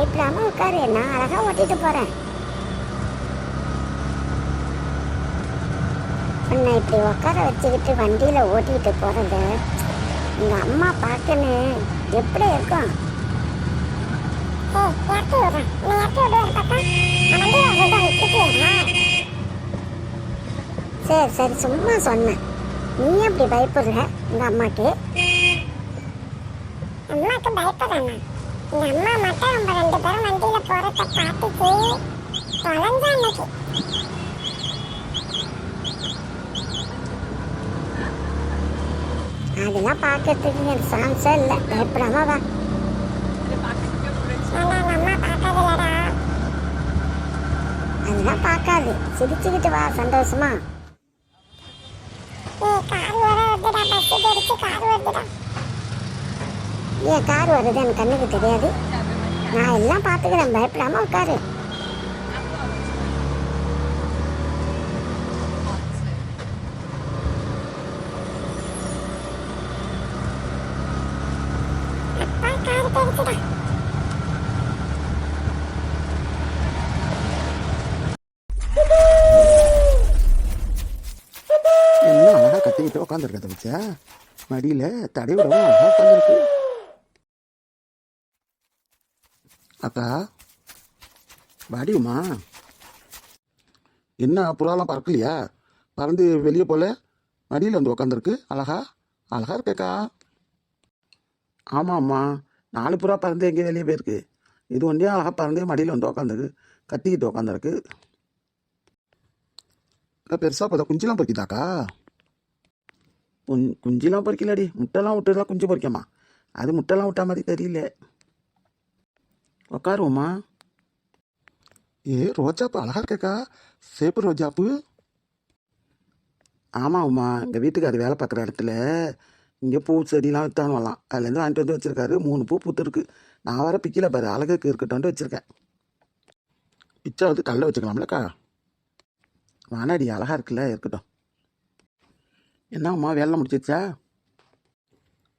பயப்படாம உட்காரு. நான் அழகா ஓட்டிட்டு போறேன். உன்னை இப்படி உட்கார வச்சுக்கிட்டு வண்டியில ஓட்டிட்டு போறத உங்க அம்மா பார்க்கணும் எப்படி இருக்கும்? சரி சரி சும்மா சொன்னேன். நீ அப்படி பயப்படுற? உங்க அம்மாக்கு. அம்மாக்கு பயப்படாமா எங்க அம்மா மட்டும் நம்ம ரெண்டு பேரும் வண்டியில போறத பார்த்துட்டு தொலைஞ்சா அன்னைக்கு அதெல்லாம் பார்க்கறதுக்கு எனக்கு சான்ஸே இல்லை. பயப்படாம வா. அதெல்லாம் பார்க்காது. சிரிச்சுக்கிட்டு வா. சந்தோஷமா ஏய் கார் வர வருதுடா பஸ் தெரிச்சு கார் வருதுடா ஏன் கார் வருது எனக்கு கண்ணுக்கு தெரியாது. நான் எல்லாம் பார்த்துக்கிறேன் பயப்படாமல் உட்காரு. கார் என்ன அழகாக கட்டிக்கிட்டு உட்காந்துருக்கத வச்சா மடியில் தடை விடவும் உட்காந்துருக்கு அக்கா வாடியுமா என்ன புறாலாம் பறக்கலையா? பறந்து வெளியே போல? மடியில் வந்து உட்காந்துருக்கு அழகா? அழகா இருக்கேக்கா. ஆமாம்மா நாலு புறா பறந்து எங்கேயும் வெளியே போயிருக்கு. இது ஒன்றே அழகா பறந்து மடியில் வந்து உட்காந்துருக்கு கத்திக்கிட்டு உட்காந்துருக்கு பெருசாக பார்த்தா குஞ்சிலாம் பொறிக்குதாக்கா? குஞ்சிலாம் பொறிக்கலாடி. பொறிக்கலடி முட்டைலாம் விட்டுலாம் குஞ்சு பொறிக்கம்மா அது முட்டைலாம் விட்டா மாதிரி தெரியல. உக்காருவோம்மா ஏ ரோஜாப்பு அழகா இருக்கேக்கா. சேப்பு ரோஜாப்பு ஆமாம் உமா எங்கள் வீட்டுக்காரர் வேலை பார்க்குற இடத்துல இங்கே பூ செடிலாம் விற்றான்னு வரலாம் அதுலேருந்து வாங்கிட்டு வந்து வச்சுருக்காரு. மூணு பூ பூத்துருக்கு. நான் வர பிக்கல பாரு. அழகுக்கு இருக்கட்டும்னு வச்சுருக்கேன். பிச்சை வந்து கல்ல வச்சுக்கலாம்லக்கா. வானாடி அழகா இருக்குல்ல இருக்கட்டும். என்ன அம்மா வேலை முடிச்சிருச்சா?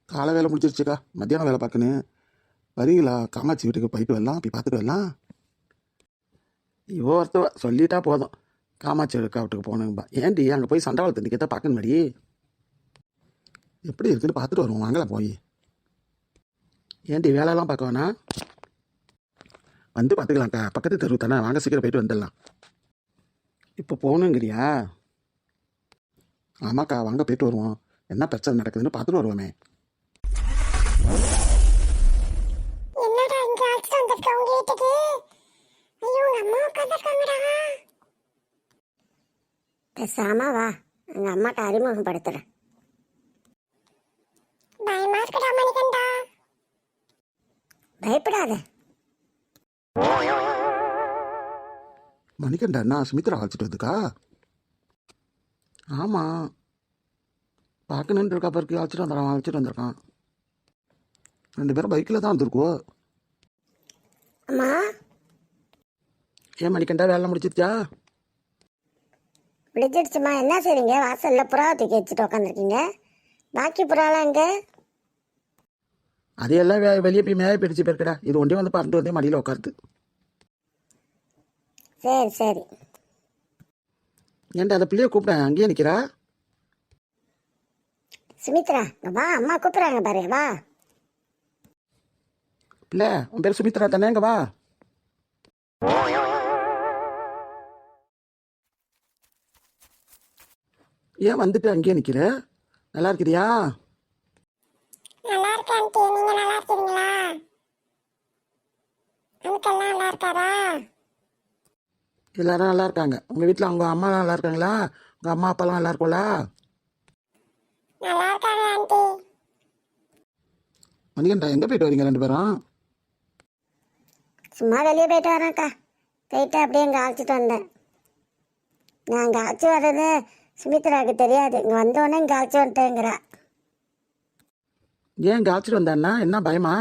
காலை வேலை முடிச்சிருச்சுக்கா. மத்தியானம் வேலை பார்க்கணும். வரீங்களா காமாட்சி வீட்டுக்கு போயிட்டு வரலாம் அப்படி பார்த்துட்டு வரலாம். இவோ ஒருத்தவ சொல்லிட்டா போதும். காமாட்சி வீட்டுக்கு போகணுங்கப்பா ஏன்டி அங்கே போய் சண்டை நிற்கத்த பார்க்கணும் மடி. எப்படி இருக்குன்னு பார்த்துட்டு வருவோம். வாங்கலாம் போய். ஏன்டி வேலையெல்லாம் பார்க்க வேணா வந்து பார்த்துக்கலாம்க்கா. பக்கத்து தெருவு தானே. வாங்க சீக்கிரம் போயிட்டு வந்துடலாம். இப்போ போகணுங்கிறியா? ஆமாக்கா வாங்க போயிட்டு வருவோம். என்ன பிரச்சனை நடக்குதுன்னு பார்த்துட்டு வருவோமே என்னடா இங்க அழைச்சிட்டு வந்திருக்க உங்க வீட்டுக்கு ஐயோ உங்க அம்மா உட்காந்துருக்காங்கடா பேசாம வா. எங்க அம்மாட்ட அறிமுகப்படுத்துறேன். பயமா இருக்குடா மணிகண்டா. பயப்படாத. மணிகண்டா அண்ணா சுமித்ரா அழைச்சிட்டு வந்துக்கா ஆமாம் பார்க்கணுன்னு இருக்கா பிறகு அழைச்சிட்டு வந்துடுறான் அழைச்சிட்டு வந்திருக்கான். ரெண்டு பேரும் பைக்கில் தான் வந்திருக்கோம் அம்மா? ஏன் மணிகண்டா வேலை முடிச்சிருச்சா? விடிச்சிடுச்சுமா என்ன செய்றீங்க? வாசல்ல புறா தூக்கி வச்சுட்டு உட்காந்துருக்கீங்க பாக்கி புறாலாம் எங்க? அதையெல்லாம் வெ வெளியே போய் மேய பிடிச்சி போயிருக்கடா. இது ஒன்றே வந்து பறந்து வந்தே மடியில் உட்காருது சரி சரி. ஏன்டா அந்த பிள்ளைய கூப்பிட்டேன் அங்கேயே நிற்கிறா சுமித்ரா இங்க வா. அம்மா கூப்பிடுறாங்க பாரு. வா. பிள்ளை உன் பேர் சுமித்ரா தானே? இங்க வா. ஏன் வந்துட்டு அங்கேயே நிற்கிற நல்லா இருக்கிறியா? நல்லா இருக்கேன் ஆண்டி. நீங்க நல்லா இருக்கீங்களா? அங்கிள் நல்லா இருக்காரா? எல்லாரும் நல்லா இருக்காங்க. உங்கள் வீட்டில் அவங்க அம்மா நல்லா இருக்காங்களா? உங்கள் அம்மா அப்பாலாம் நல்லா இருக்கும்ல நல்லா இருக்காங்க ஆண்டி. மணிகண்டா எங்கே போயிட்டு வரீங்க ரெண்டு பேரும்? சும்மா வெளியே போயிட்டு வரேன்க்கா. போயிட்டு அப்படியே இங்கே அழைச்சிட்டு வந்தேன். நான் இங்கே அழைச்சி வர்றது சுமித்ராவுக்கு தெரியாது. இங்கே வந்தோடனே இங்கே அழைச்சி வந்துட்டேங்கிறா. ஏன் இங்கே அழைச்சிட்டு வந்தாண்ணா என்ன பயமா?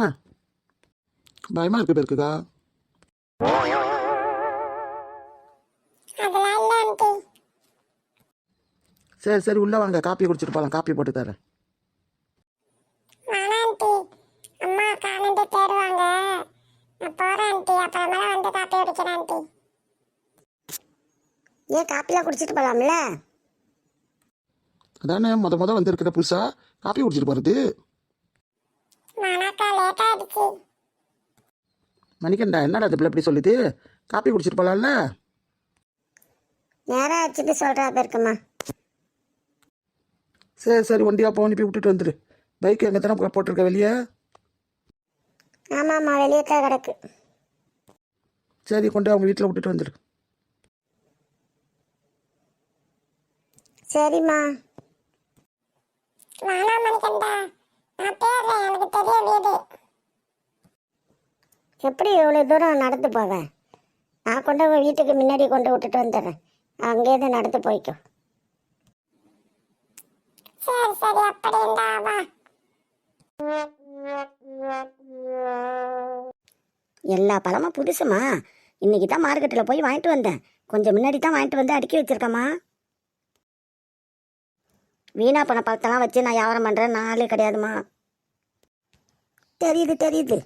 பயமா இருக்கு பேருக்குதா சரி சரி உள்ளே வாங்க. காப்பி குடிச்சிட்டு போகலாம் காப்பி போட்டு தரேன். அம்மா காலண்டு தேடுவாங்க. நான் போகிறேன் ஆண்டி. அப்புறமேல வந்து காப்பி குடிக்கிறேன் ஆண்டி. ஏன் காப்பிலாம் குடிச்சிட்டு போகலாம்ல அதானே முத முத வந்திருக்கிற புதுசா? காப்பி குடிச்சிட்டு ஆயிடுச்சு. மணிக்கண்டா என்னடா இந்த பிள்ளை இப்படி சொல்லுது? காப்பி குடிச்சிட்டு போகலாம்ல நேரம் ஆச்சுட்டு சொல்கிறா பேருக்குமா சரி சரி வண்டியா போ அனுப்பி விட்டுட்டு வந்துடு பைக் எங்கே தானே போட்டிருக்க வெளியே? ஆமாம்மா வெளியே தான் கிடக்கு. சரி கொண்டு அவங்க வீட்டில் விட்டுட்டு வந்துடு சரிம்மா. வேணா மணிகண்டா நான் தேடுறேன் எனக்கு தெரிய வீடு. எப்படி இவ்வளோ தூரம் நடந்து போவேன் நான் கொண்டு போய் வீட்டுக்கு முன்னாடி கொண்டு விட்டுட்டு வந்துடுறேன். அங்கேருந்து நடந்து போய்க்கோ. சரி சரி அப்படின்டா வா. எல்லா பழமும் புதுசுமா. இன்னைக்கு தான் மார்க்கெட்டில் போய் வாங்கிட்டு வந்தேன். கொஞ்சம் முன்னாடி தான் வாங்கிட்டு வந்து அடுக்கி வச்சிருக்கேம்மா. வீணா பண்ண பழத்தெல்லாம் வச்சு நான் வியாபாரம் பண்ணுறேன் நாளே கிடையாதுமா தெரியுது தெரியுது.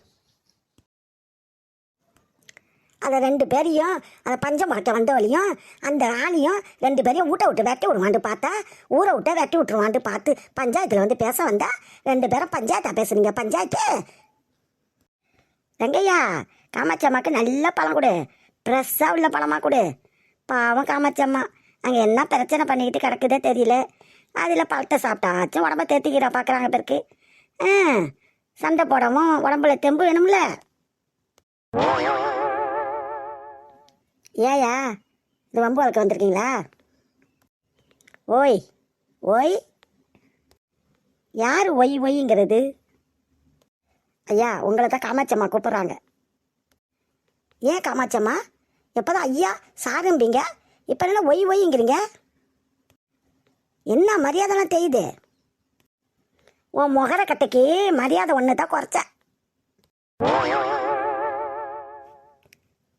அதை ரெண்டு பேரையும் அதை பஞ்சம் பார்க்க வந்தவளையும் அந்த ராணியும் ரெண்டு பேரையும் ஊட்ட விட்டு வெட்டி விடுவான்ட்டு பார்த்தா ஊரை விட்டு வெட்டி விட்டுருவான்ட்டு பார்த்து பஞ்சாயத்தில் வந்து பேச வந்தா ரெண்டு பேரும் பஞ்சாயத்தாக பேசுறீங்க பஞ்சாயத்து. வெங்கையா காமாட்சம்மாக்கு நல்ல பழம் கொடு. ஃப்ரெஷ்ஷாக உள்ள பழமாக கொடு. பாவம் காமாட்சம்மா அங்கே என்ன பிரச்சனை பண்ணிக்கிட்டு கிடக்குதே தெரியல. அதில் பழத்தை சாப்பிட்டாச்சும் உடம்ப தேத்திக்கிற பார்க்குறாங்க பேருக்கு. ஆ சண்டை போடவும் உடம்புல தெம்பு வேணும்ல. ஏயா இது வம்பு வளர்க்க வந்திருக்கீங்களா? ஓய் ஓய். யார் ஒய் ஒய்ங்கிறது? ஐயா உங்களை தான் காமாட்சம்மா கூப்பிட்றாங்க. ஏன் காமாட்சம்மா எப்போதான் ஐயா சாரும்பீங்க இப்போ என்ன ஒய் ஒய்ங்கிறீங்க? என்ன மரியாதைலாம் தெரியுது? உன் முகர கட்டைக்கு மரியாதை ஒன்று தான் குறைச்ச.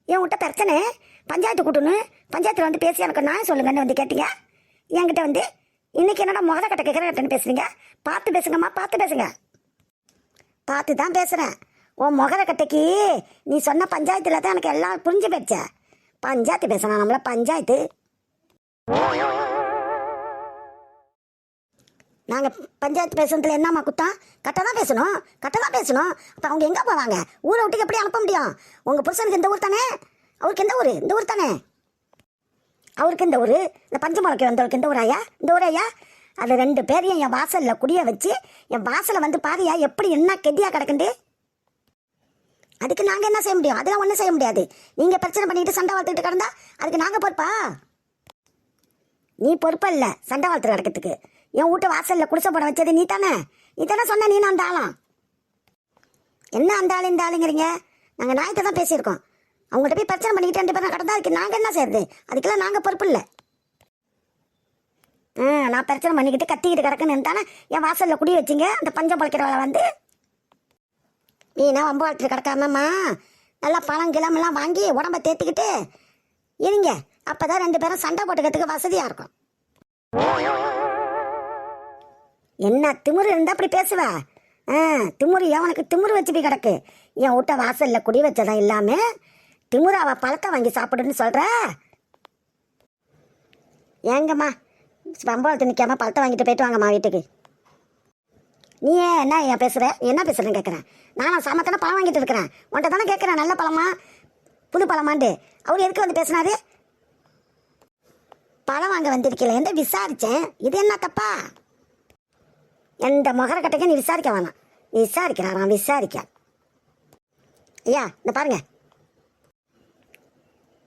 என் விட்ட பிரச்சனை? பஞ்சாயத்து கூட்டணும் பஞ்சாயத்தில் வந்து பேசி எனக்கு நான் சொல்லுங்கன்னு வந்து கேட்டீங்க. என்கிட்ட வந்து இன்னைக்கு என்னடா முகர கட்டை கேட்குறேன் கட்டன்னு பேசுறீங்க? பார்த்து பேசுங்கம்மா பார்த்து பேசுங்க. பார்த்து தான் பேசுகிறேன் உன் முகர கட்டைக்கு நீ சொன்ன பஞ்சாயத்தில் தான் எனக்கு எல்லாம் புரிஞ்சு போயிடுச்சேன் பஞ்சாயத்து பேசணும் நம்மள பஞ்சாயத்து. நாங்கள் பஞ்சாயத்து பேசுறதுல என்னம்மா குத்தம்? கரெக்டாக தான் பேசணும். கரெக்டாக தான் பேசணும். அப்போ அவங்க எங்கே போவாங்க? ஊரை விட்டுக்கு எப்படி அனுப்ப முடியும்? உங்கள் புருஷனுக்கு இந்த ஊர் தானே? அவருக்கு எந்த ஊர்? இந்த ஊர் தானே? அவருக்கு இந்த ஊர்? இந்த பஞ்சமுளைக்கு வந்தவருக்கு இந்த ஊர் ஐயா இந்த ஊர் ஐயா அது ரெண்டு பேரையும் என் வாசலில் குடிய வச்சு என் வாசலை வந்து பாரியா எப்படி என்ன கெதியாக கிடக்குண்டு? அதுக்கு நாங்கள் என்ன செய்ய முடியும்? அதெல்லாம் ஒன்றும் செய்ய முடியாது. நீங்கள் பிரச்சனை பண்ணிட்டு சண்டை வளர்த்துக்கிட்டு கிடந்தா அதுக்கு நாங்கள் பொறுப்பா? நீ பொறுப்பா இல்லை சண்டை வளர்த்து கிடக்கிறதுக்கு என் வீட்டு வாசலில் குடிசை போட வச்சது நீ தானே நீ தானே சொன்ன நீ அந்த ஆளாம் என்ன அந்த ஆளு இந்த ஆளுங்கிறீங்க? நாங்கள் நாயத்தை தான் பேசியிருக்கோம். அவங்கள்ட்ட போய் பிரச்சனை பண்ணிக்கிட்டு ரெண்டு பேரும் கடந்தா அதுக்கு நாங்கள் என்ன செய்யறது அதுக்கெல்லாம் நாங்கள் பொறுப்பு இல்லை. ஆ நான் பிரச்சனை பண்ணிக்கிட்டு கத்திக்கிட்டு கிடக்குன்னு தானே என் வாசலில் குடி வச்சிங்க? அந்த பஞ்சம் பழைக்கிறவளை வந்து? நீனா வம்பு வாழ்த்து கிடக்காமம்மா? நல்லா பழம் கிளம்பெல்லாம் வாங்கி உடம்ப தேத்திக்கிட்டு இருங்க. அப்போ தான் ரெண்டு பேரும் சண்டை போட்டுக்கிறதுக்கு வசதியாக இருக்கும். என்ன திமுரு இருந்தா அப்படி பேசுவ? ஆ திமுரு எவனுக்கு திமுரு வச்சு போய் கிடக்கு. என் வீட்டை வாசலில் குடி வச்சதான் இல்லாம திமுரு அவள் பழத்தை வாங்கி சாப்பிடுன்னு சொல்கிற ஏங்கம்மா பம்பளத்து நிற்காம பழத்தை வாங்கிட்டு போயிட்டு வாங்கம்மா வீட்டுக்கு. நீ என்ன ஏன் பேசுகிற என்ன பேசுகிறேன்னு கேட்குறேன் நானும் சாமத்தான பழம் வாங்கிட்டு இருக்கிறேன். உன்ட்ட தானே கேட்குறேன் நல்ல பழமா? புது பழமாண்டு. அவர் எதுக்கு வந்து பேசினாரு? பழம் வாங்க வந்திருக்கல எந்த விசாரிச்சேன். இது என்ன தப்பா? எந்த மகரக்கட்டைக்கும் நீ விசாரிக்க வேணாம். விசாரிக்கிறாராம் விசாரிக்க ஐயா இந்த பாருங்க.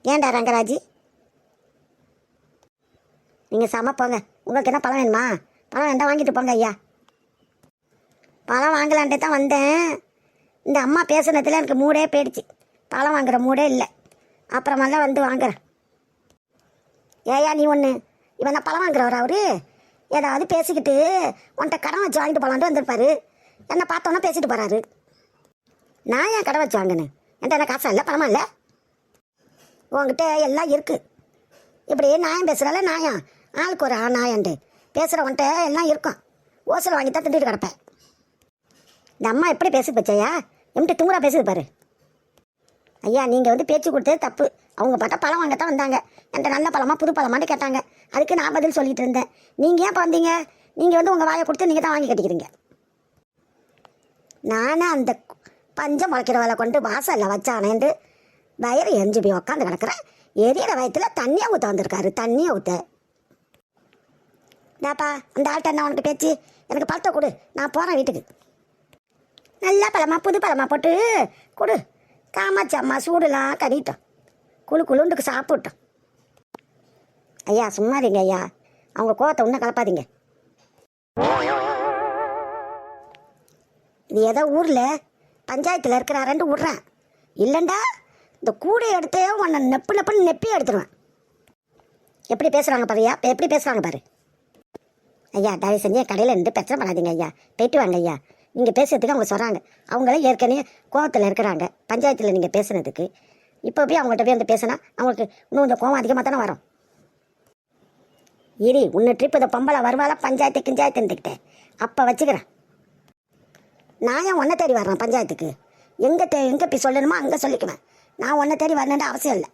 ஏன்டா ரங்கராஜி? நீங்கள் சமைப்போங்க போங்க உங்களுக்கு என்ன பழம் வேணுமா? பழம் வேண்டாம் வாங்கிட்டு போங்க ஐயா. பழம் வாங்கலான்ட்டு தான் வந்தேன். இந்த அம்மா பேசுனதுல எனக்கு மூடே போயிடுச்சு. பழம் வாங்குற மூடே இல்லை. அப்புறமெல்லாம் வந்து வாங்குறேன். ஏயா நீ ஒன்று இவன் தான் பழம் வாங்குறவர் அவரு? ஏதாவது பேசிக்கிட்டு உன்கிட்ட கடன் வச்சு வாங்கிட்டு போகலான்ட்டு வந்திருப்பாரு. என்னை பார்த்தோன்னே பேசிட்டு போறாரு. நான் ஏன் கடன் வச்சு வாங்கினேன் என்கிட்ட என்ன காசா இல்லை? பணமா இல்லை? உங்ககிட்ட எல்லாம் இருக்கு. இப்படி நாயம் பேசுகிறால நாயம் ஆளுக்கு ஒரு ஆ நியாயண்டு பேசுகிறவன்ட்ட எல்லாம் இருக்கும். ஓசல் வாங்கி தான் திண்டுட்டு கிடப்பேன். இந்த அம்மா எப்படி பேசி பச்சையா? எம்கிட்ட திமுறா பேசுது பாரு. ஐயா நீங்கள் வந்து பேச்சு கொடுத்தது தப்பு. அவங்க பார்த்தா பழம் வாங்கத்தான் வந்தாங்க. என்கிட்ட நல்ல பழமா புது பழமான்னு கேட்டாங்க. அதுக்கு நான் பதில் சொல்லிட்டு இருந்தேன். நீங்கள் ஏன் வந்தீங்க நீங்கள் வந்து உங்கள் வாயை கொடுத்து நீங்கள் தான் வாங்கி கட்டிக்கிறீங்க. நானே அந்த பஞ்சம் முளைக்கிற வேலை கொண்டு வாசலில் வச்சானேந்து வயிறு எரிஞ்சு போய் உக்காந்து கிடக்குறேன். எரியிற வயத்தில் தண்ணியை ஊற்ற வந்திருக்காரு. தண்ணியை ஊற்ற டாப்பா அந்த ஆள்கிட்ட என்ன உனக்கு பேச்சு? எனக்கு பழத்தை கொடு. நான் போகிறேன் வீட்டுக்கு. நல்ல பழமா புது பழமா போட்டு கொடு. காமாட்சி அம்மா சூடுலாம் கறிட்டோம் குழு குழுண்டுக்கு சாப்பிட்டோம் ஐயா சும்மா ஐயா. அவங்க கோவத்தை ஒன்றும் கலப்பாதீங்க. இது ஏதோ ஊரில் பஞ்சாயத்தில் இருக்கிறாரன்ட்டு விட்றேன். இல்லைண்டா இந்த கூடை எடுத்தே உன்னை நெப்பு நெப்புன்னு நெப்பி எடுத்துருவேன். எப்படி பேசுகிறாங்க பாருயா இப்போ எப்படி பேசுகிறாங்க பாரு. ஐயா தயவு செஞ்சு என் கடையில் இருந்து பிரச்சனை பண்ணாதீங்க ஐயா. போயிட்டு வாங்க ஐயா. நீங்கள் பேசுறதுக்கு அவங்க சொல்கிறாங்க அவங்களே ஏற்கனவே கோவத்தில் இருக்கிறாங்க. பஞ்சாயத்தில் நீங்கள் பேசுனதுக்கு. இப்போ போய் அவங்கள்ட்ட போய் வந்து பேசினா அவங்களுக்கு இன்னும் கொஞ்சம் கோவம் அதிகமாக தானே வரும். இரு உன்னை ட்ரிப் இந்த பொம்பளை வருவாளா? பஞ்சாயத்து கிஞ்சாயத்துன்னுக்கிட்டேன் அப்போ வச்சுக்கிறேன். நான் ஏன் ஒன்றை தேடி வர்றேன் பஞ்சாயத்துக்கு? எங்கே தே எங்கே போய் சொல்லணுமோ அங்கே சொல்லிக்குவேன். நான் ஒன்றை தேடி வரணுன்ற அவசியம் இல்லை.